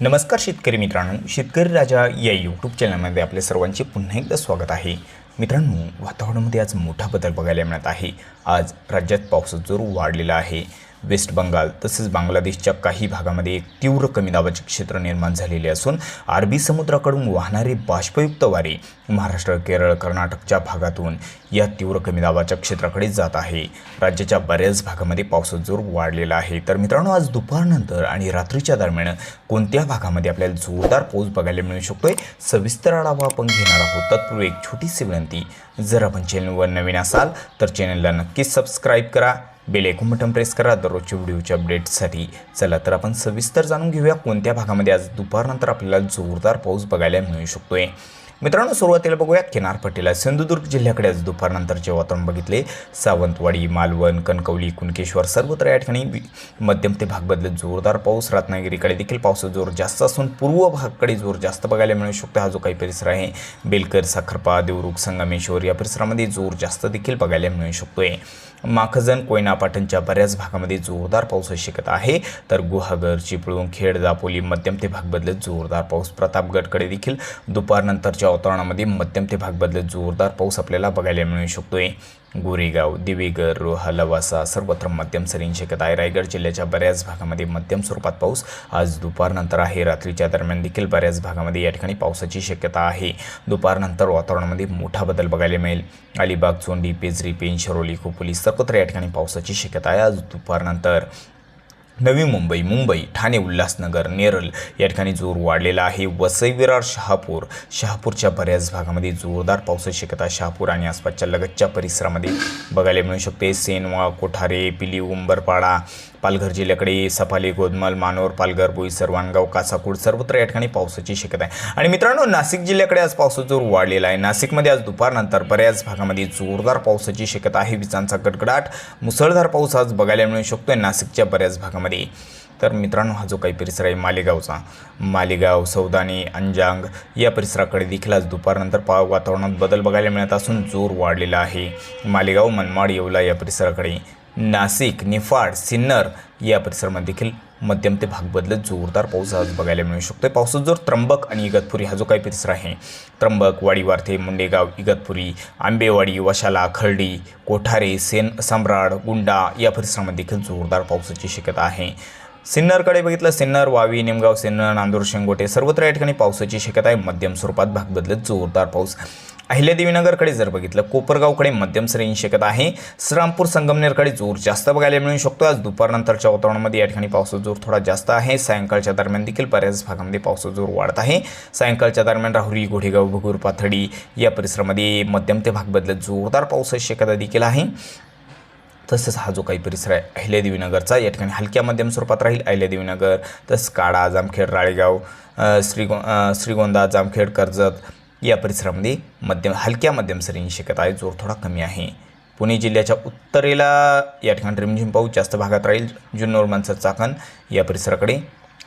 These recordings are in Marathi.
नमस्कार शेतकरी मित्रांनो. शेतकरी राजा या यूट्यूब चॅनलमध्ये आपल्या सर्वांचे पुन्हा एकदा स्वागत आहे. मित्रांनो वातावरणामध्ये आज मोठा बदल बघायला मिळत आहे. आज राज्यात पावसाचा जोर वाढलेला आहे. वेस्ट बंगाल तसेच बांगलादेशच्या काही भागामध्ये एक तीव्र कमी दाबाचे क्षेत्र निर्माण झालेले असून अरबी समुद्राकडून वाहणारे बाष्पयुक्त वारे महाराष्ट्र केरळ कर्नाटकच्या भागातून या तीव्र कमी दाबाच्या क्षेत्राकडे जात आहे. राज्याच्या बऱ्याच भागामध्ये पावसाचा जोर वाढलेला आहे. तर मित्रांनो आज दुपारनंतर आणि रात्रीच्या दरम्यान कोणत्या भागामध्ये आपल्याला जोरदार पाऊस बघायला मिळू शकतोय? सविस्तर आढावा आपण घेणार आहोत. तत्पूर्वी एक छोटीशी विनंती जर आपण चॅनलवर नवीन असाल तर चॅनलला नक्कीच सबस्क्राईब करा. बेल ऐकून बटन प्रेस करा. दररोजच्या व्हिडिओच्या अपडेटसाठी चला तर आपण सविस्तर जाणून घेऊया कोणत्या भागामध्ये आज दुपारनंतर आपल्याला जोरदार पाऊस बघायला मिळू शकतोय. मित्रांनो सुरुवातीला बघूया किनारपट्टीला सिंधुदुर्ग जिल्ह्याकडे आज दुपारनंतरचे वातावरण बघितले. सावंतवाडी मालवण कणकवली कुणकेश्वर सर्वत्र या ठिकाणी मध्यम ते भाग बदलत जोरदार पाऊस. रत्नागिरीकडे देखील पावसाचा जोर जास्त असून पूर्व भागाकडे जोर जास्त बघायला मिळू शकतो. हा जो काही परिसर आहे बेलकर साखरपा देवरुख संगमेश्वर या परिसरामध्ये जोर जास्त देखील बघायला मिळू शकतोय. माखजन कोयना पाटणच्या बऱ्याच भागामध्ये जोरदार पाऊस शिकत आहे. तर गुहागर चिपळूण खेड दापोली मध्यम ते भाग बदलत जोरदार पाऊस. प्रतापगडकडे देखील दुपारनंतरच्या वातावरणामध्ये मध्यम ते भाग बदलत जोरदार पाऊस आपल्याला बघायला मिळू शकतोय. गोरेगाव दिवेगर हलवासा सर्वत्र मध्यम सरींची शक्यता आहे. रायगड जिल्ह्याच्या बऱ्याच भागामध्ये मध्यम स्वरूपात पाऊस आज दुपारनंतर आहे. रात्रीच्या दरम्यान देखील बऱ्याच भागामध्ये या ठिकाणी पावसाची शक्यता आहे. दुपारनंतर वातावरणामध्ये मोठा बदल बघायला मिळेल. अलिबाग चोंडी पेजरी पेन शरोली खोपोली सर्वत्र या ठिकाणी पावसाची शक्यता आहे. आज दुपारनंतर नवी मुंबई मुंबई ठाणे उल्हासनगर नेरळ या ठिकाणी जोर वाढलेला आहे. वसई विरार शहापूर. शहापूरच्या बऱ्याच भागामध्ये जोरदार पावसाची शक्यता शहापूर आणि आसपासच्या लगतच्या परिसरामध्ये बघायला मिळू शकते. सेनवा कोठारे पिली उंबरपाडा पालघर जिल्ह्याकडे सफाली गोदमल मानोर पालघर बोईसर सर्वांगाव कासाकूड सर्वत्र या ठिकाणी पावसाची शक्यता आहे. आणि मित्रांनो नाशिक जिल्ह्याकडे आज पावसाचा जोर वाढलेला आहे. नाशिकमध्ये आज दुपारनंतर बऱ्याच भागामध्ये जोरदार पावसाची शक्यता आहे. विजांचा गडगडाट मुसळधार पाऊस आज बघायला मिळू शकतोय नाशिकच्या बऱ्याच भागामध्ये. तर मित्रांनो हा जो काही परिसर आहे मालेगावचा मालेगाव सौदानी अंजांग या परिसराकडे देखील आज दुपारनंतर पा वातावरणात बदल बघायला मिळत असून जोर वाढलेला आहे. मालेगाव मनमाड येवला या परिसराकडे नाशिक निफाड सिन्नर या परिसरामध्ये देखील मध्यम ते भाग बदलत जोरदार पाऊस आज बघायला मिळू शकतो आहे जोर त्र्यंबक आणि इगतपुरी हा जो काही परिसर आहे त्र्यंबक वाडीवार्थे मुंडेगाव इगतपुरी आंबेवाडी वशाला खर्डी कोठारे सेन सम्राड गुंडा या परिसरामध्ये देखील जोरदार पावसाची शक्यता आहे. सिन्नरकडे बघितलं सिन्नर वावी निमगाव सिन्नर नांदूर शेंगोटे सर्वत्र या ठिकाणी पावसाची शक्यता आहे. मध्यम स्वरूपात भाग बदलत जोरदार पाऊस. अहिल्यादेवीनगरकडे जर बघितलं कोपरगावकडे मध्यम श्रेणी शक्यता आहे. श्रीरामपूर संगमनेरकडे जोर जास्त बघायला मिळू शकतो. आज दुपारनंतरच्या वातावरणामध्ये या ठिकाणी पावसाचा जोर थोडा जास्त आहे. सायंकाळच्या दरम्यान देखील बऱ्याच भागामध्ये पावसाचा जोर वाढत आहे. सायंकाळच्या दरम्यान राहुरी घोडेगाव भगूर पाथडी या परिसरामध्ये मध्यम ते भाग बदलत जोरदार पावसाची शक्यता देखील आहे. तसंच हा जो काही परिसर आहे अहिल्यादेवीनगरचा या ठिकाणी हलक्या मध्यम स्वरूपात राहील अहिल्यादेवीनगर तसंच काडा जामखेड राळेगाव श्रीगो श्रीगोंदा जामखेड कर्जत या परिसरामध्ये मध्यम हलक्या मध्यम सरींची शक्यता आहे जोर थोडा कमी आहे. पुणे जिल्ह्याच्या उत्तरेला या ठिकाणी रिमझिम पाऊस जास्त भागात राहील जुन्नर माणसं चाकण या परिसराकडे.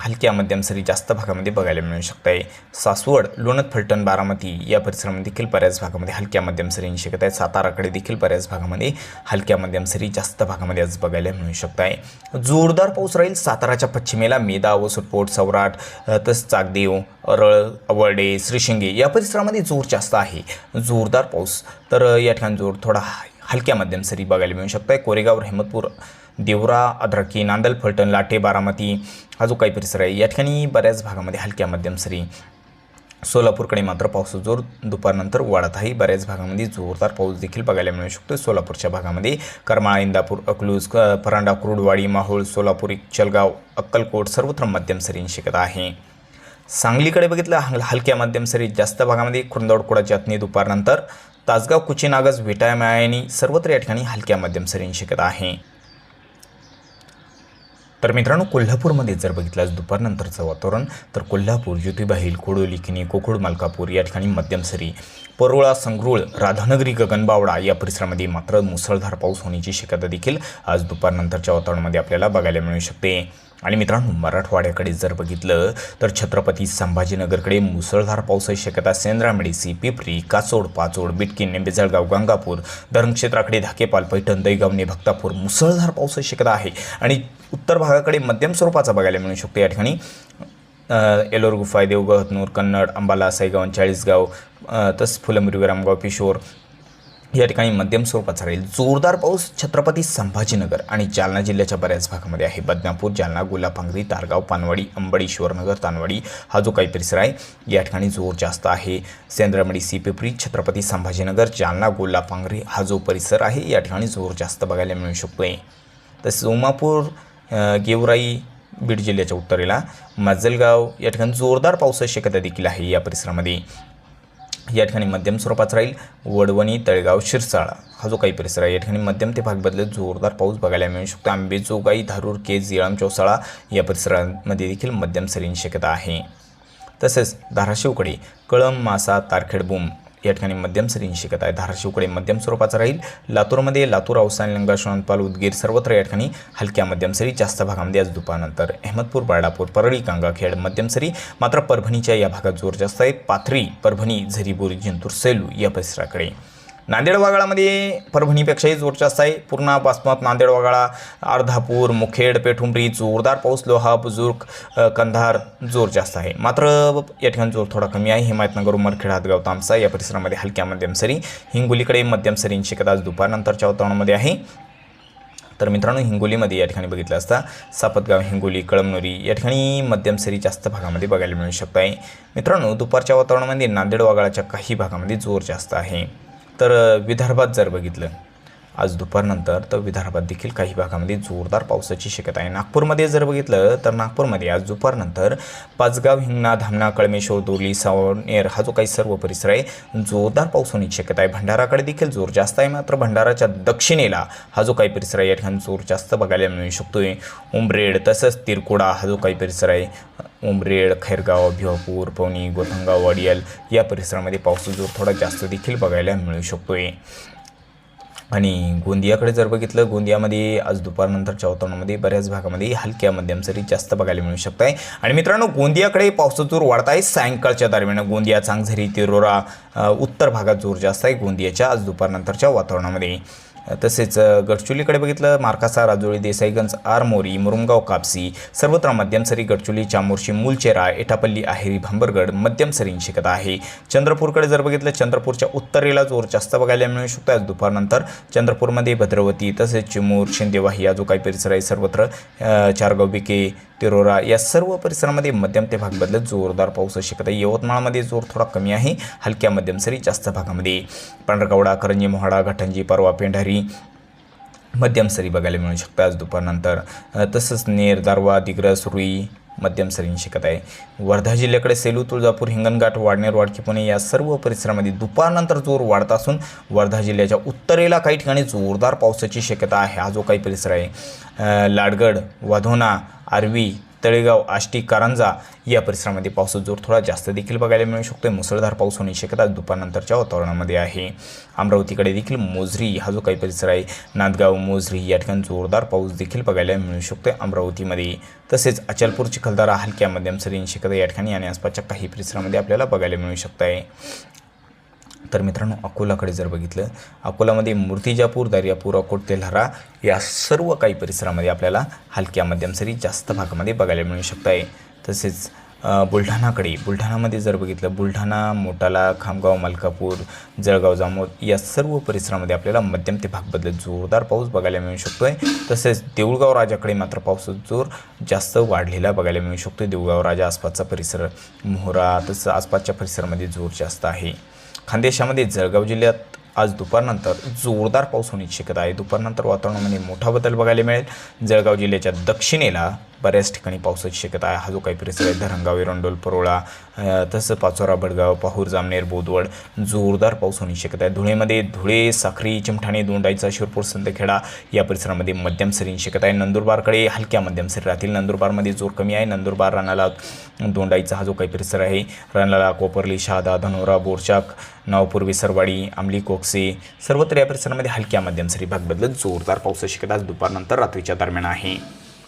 हलक्या मध्यम सरी जास्त भागामध्ये बघायला मिळू शकत आहे सासवड लोणत फलटण बारामती या परिसरामध्ये देखील बऱ्याच भागामध्ये हलक्या मध्यम सरींची शक्यता आहे साताराकडे देखील बऱ्याच भागामध्ये हलक्या मध्यम सरी जास्त भागामध्ये आज बघायला मिळू शकत आहे जोरदार पाऊस राहील साताराच्या पश्चिमेला. मेदा व सुटपोट सौराट तसंच चाकदेव अरळ अवळडे श्रीशिंगे या परिसरामध्ये जोर जास्त आहे. जोरदार पाऊस. तर या ठिकाणी जोर थोडा हलक्या मध्यम सरी बघायला मिळू शकत आहे कोरेगाव रहमतपूर देवरा अद्रकी नांदल फलटण लाटे बारामती हा जो काही परिसर आहे. या ठिकाणी बऱ्याच भागामध्ये हलक्या मध्यम सरी सोलापूरकडे मात्र पाऊस जोर दुपारनंतर वाढत आहे. बऱ्याच भागामध्ये जोरदार पाऊस देखील बघायला मिळू शकतो. सोलापूरच्या भागामध्ये करमाळा इंदापूर अकलूज क- परांडा कुरुडवाडी माहोळ सोलापूर चलगाव अक्कलकोट सर्वत्र मध्यम सरींची शक्यता आहे. सांगलीकडे बघितलं हलक्या मध्यम सरी जास्त भागामध्ये खुरंदवड कुडाची अत्नी दुपारनंतर तासगाव कुचिनागज विटायमायनी सर्वत्र या ठिकाणी हलक्या मध्यम सरींची शक्यता आहे. तर मित्रांनो कोल्हापूरमध्ये जर बघितलं आज दुपारनंतरचं वातावरण तर कोल्हापूर ज्योतिबाहील कोडोली किनी कोकुड मलकापूर या ठिकाणी मध्यम सरी. परोळा संगरुळ राधानगरी गगनबावडा या परिसरामध्ये मात्र मुसळधार पाऊस होण्याची शक्यता देखील आज दुपारनंतरच्या वातावरणामध्ये आपल्याला बघायला मिळू शकते. आणि मित्रांनो मराठवाड्याकडे जर बघितलं तर छत्रपती संभाजीनगरकडे मुसळधार पावसाची शक्यता सेंद्रामेडीसी पिपरी काचोड पाचोड बिटकी निंबेजळगाव गंगापूर धरणक्षेत्राकडे धाकेपाल पैठण दैगावणे भक्तापूर मुसळधार पावसाची शक्यता आहे. आणि उत्तर भागाकडे मध्यम स्वरूपाचा बघायला मिळू शकतो या ठिकाणी. अ, येलोर गुफा देवगाव हतनूर कन्नड अंबाला साईगाव चाळीसगाव तसंच फुलंबरी रामगाव पिशोर या ठिकाणी मध्यम स्वरूपाचा राहील. जोरदार पाऊस छत्रपती संभाजीनगर आणि जालना जिल्ह्याच्या बऱ्याच भागामध्ये आहे. बदनापूर जालना गुलापांगरी तारगाव पानवाडी अंबडी ईश्वरनगर तानवाडी हा जो काही परिसर आहे या ठिकाणी जोर जास्त आहे. सेंद्रमडी सीपेपरी छत्रपती संभाजीनगर जालना गुलापांगरी हा जो परिसर आहे या ठिकाणी जोर जास्त बघायला मिळू शकतोय. तसेच उमापूर गेवराई बीड जिल्ह्याच्या उत्तरेला. माजलगाव या ठिकाणी जोरदार पावसाची शक्यता देखील आहे या परिसरामध्ये. या ठिकाणी मध्यम स्वरूपाचा राहील. वडवणी तळगाव शिरसाळा हा जो काही परिसर आहे या ठिकाणी मध्यम ते भाग बदलत जोरदार पाऊस बघायला मिळू शकतो. आंबेजोगाई धारूर केज येळाम चौसाळा या परिसरामध्ये देखील मध्यम सरींची शक्यता आहे. तसेच धाराशिवकडे कळम मासा तारखेड बूम या ठिकाणी मध्यम सरींनी शिकत आहे. धाराशिवकडे मध्यम स्वरूपाचा राहील. लातूरमध्ये लातूर अवसान लंगा शोणपाल उदगीर सर्वत्र या ठिकाणी हलक्या मध्यम सरी जास्त भागामध्ये आज दुपारनंतर अहमदपूर बाळापूर परळी कांगाखेड मध्यम सरी मात्र परभणीच्या या भागात जोर जास्त आहे. पाथरी परभणी झरीबोरी जिंतूर सेलू या परिसराकडे. नांदेड वागाळामध्ये परभणीपेक्षाही जोर जास्त आहे पूर्णा बासमत नांदेड वागाळा अर्धापूर मुखेड पेठुंबरी जोरदार पाऊस लोहा बुजुर्ग कंधार जोर जास्त आहे मात्र या ठिकाणी जोर थोडा कमी आहे. हिमायतनगर उमरखेड हातगाव तामसा या परिसरामध्ये हलक्या मध्यम सरी. हिंगोलीकडे मध्यम सरींची कदाच दुपारनंतरच्या वातावरणामध्ये आहे. तर मित्रांनो हिंगोलीमध्ये या ठिकाणी बघितलं असता सापतगाव हिंगोली कळमनुरी या ठिकाणी मध्यम सरी जास्त भागामध्ये बघायला मिळू शकत आहे मित्रांनो दुपारच्या वातावरणामध्ये नांदेड वागाळाच्या काही भागामध्ये जोर जास्त आहे. तर विदर्भात जर बघितलं आज दुपारनंतर तर विदर्भात देखील काही भागामध्ये जोरदार पावसाची शक्यता आहे. नागपूरमध्ये जर बघितलं तर नागपूरमध्ये आज दुपारनंतर पाचगाव हिंगणा धामणा कळमेश्वर दोली सावनेर हा जो काही सर्व परिसर आहे जोरदार पाऊस होण्याची शक्यता आहे. भंडाराकडे देखील जोर जास्त आहे मात्र भंडाराच्या दक्षिणेला हा जो काही परिसर आहे या ठिकाणी जोर जास्त बघायला मिळू शकतोय. उमरेड तसंच तिरकोडा हा जो काही परिसर आहे उमरेड खैरगाव भिवापूर पवनी गोथंगाव वाडियल या परिसरामध्ये पावसाचा जोर थोडा जास्त देखील बघायला मिळू शकतो आहे आणि गोंदियाकडे जर बघितलं गोंदियामध्ये आज दुपारनंतरच्या वातावरणामध्ये बऱ्याच भागामध्ये हलक्या मध्यम सरी जास्त बघायला मिळू शकत आहे आणि मित्रांनो गोंदियाकडे पावसाचा जोर वाढत आहे. सायंकाळच्या दरम्यान गोंदिया चांगझरी तिरोरा उत्तर भागात जोर जास्त आहे. गोंदियाच्या आज दुपारनंतरच्या वातावरणामध्ये. तसेच गडचुलीकडे बघितलं मार्कासा राजोळी देसाईगंज आरमोरी मुरुमगाव कापसी सर्वत्र मध्यम सरी गडचिरोली चामोर्शी मुलचेरा एटापल्ली आहेरी भांबरगड मध्यम शिकत आहे. चंद्रपूरकडे जर बघितलं चंद्रपूरच्या उत्तरेला जोर जास्त बघायला मिळू शकतो. आज दुपारनंतर चंद्रपूरमध्ये भद्रवती तसेच चिमूर शिंदेवाही या जो काही परिसर आहे सर्वत्र चारगाव बिके तिरोरा या सर्व परिसरामध्ये मध्यम ते भाग बदलत जोरदार पाऊस शिकत आहे. यवतमाळमध्ये जोर थोडा कमी आहे. हलक्या मध्यम सरी जास्त भागामध्ये. पांढरकवडा करंजी मोहाडा घाटंजी परवा पेंढारी मध्यम सरी बघायला मिळू शकतात आज दुपारनंतर तसंच नेर दारवा दिग्रस रुई मध्यम सरींनी शक्यता आहे. वर्धा जिल्ह्याकडे सेलू तुळजापूर हिंगणघाट वाडनेर वाडकी पुणे या सर्व परिसरामध्ये दुपारनंतर जोर वाढत असून वर्धा जिल्ह्याच्या उत्तरेला काही ठिकाणी जोरदार पावसाची शक्यता आहे. हा जो काही परिसर आहे लाडगड वाधोना आर्वी तळेगाव आष्टी कारंजा या परिसरामध्ये पावसाचा जोर थोडा जास्त देखील बघायला मिळू शकतो मुसळधार पाऊस होण्याची शक्यता दुपारनंतरच्या वातावरणामध्ये आहे. अमरावतीकडे देखील मोजरी हा जो काही परिसर आहे नांदगाव मोजरी या ठिकाणी जोरदार पाऊस देखील बघायला मिळू शकतो अमरावतीमध्ये. तसेच अचलपूर चिखलदरा हलक्या मध्यम सरींची शक्यता या ठिकाणी आणि आसपासच्या काही परिसरामध्ये आपल्याला बघायला मिळू शकत आहे तर मित्रांनो अकोलाकडे जर बघितलं अकोलामध्ये मूर्तिजापूर दर्यापूर अकोट तेल्हारा या सर्व काही परिसरामध्ये आपल्याला हलक्या मध्यम सरी जास्त भागामध्ये बघायला मिळू शकत आहे तसेच बुलढाणाकडे बुलढाणामध्ये जर बघितलं बुलढाणा मोटाला खामगाव मलकापूर जळगाव जामोद या सर्व परिसरामध्ये आपल्याला मध्यम ते भाग बदलत जोरदार पाऊस बघायला मिळू शकतो आहे तसेच देऊळगाव राजाकडे मात्र पावसाचा जोर जास्त वाढलेला बघायला मिळू शकतो देऊळगाव राजा आसपासचा परिसर मोहरा तसं आसपासच्या परिसरामध्ये जोर जास्त आहे. खानदेशामध्ये जळगाव जिल्ह्यात आज दुपारनंतर जोरदार पाऊस होण्याची शक्यता आहे. दुपारनंतर वातावरणामध्ये मोठा बदल बघायला मिळेल. जळगाव जिल्ह्याच्या दक्षिणेला बऱ्याच ठिकाणी पावसाची शक्यता आहे. हा जो काही परिसर आहे धरणगाव एरंडोल परोळा तसं पाचोरा भडगाव पाहूर जामनेर बोदवड जोरदार पाऊस होण्याची शक्यता आहे. धुळेमध्ये धुळे साखरी चिमठाणे दोंडाईचा शिरपूर संतखेडा या परिसरामध्ये मध्यम सरींची शक्यता आहे. नंदुरबारकडे हलक्या मध्यम सरी राहतील. नंदुरबारमध्ये जोर कमी आहे. नंदुरबार रानाला दोंडाईचा हा जो काही परिसर आहे रानाला कोपरली शहादा धनोरा बोरचाक नावपूर विसरवाडी आमली कोकसे सर्वत्र या परिसरामध्ये हलक्या मध्यम सरी भाग बदलत जोरदार पावसाची शक्यता आज दुपारनंतर रात्रीच्या दरम्यान आहे.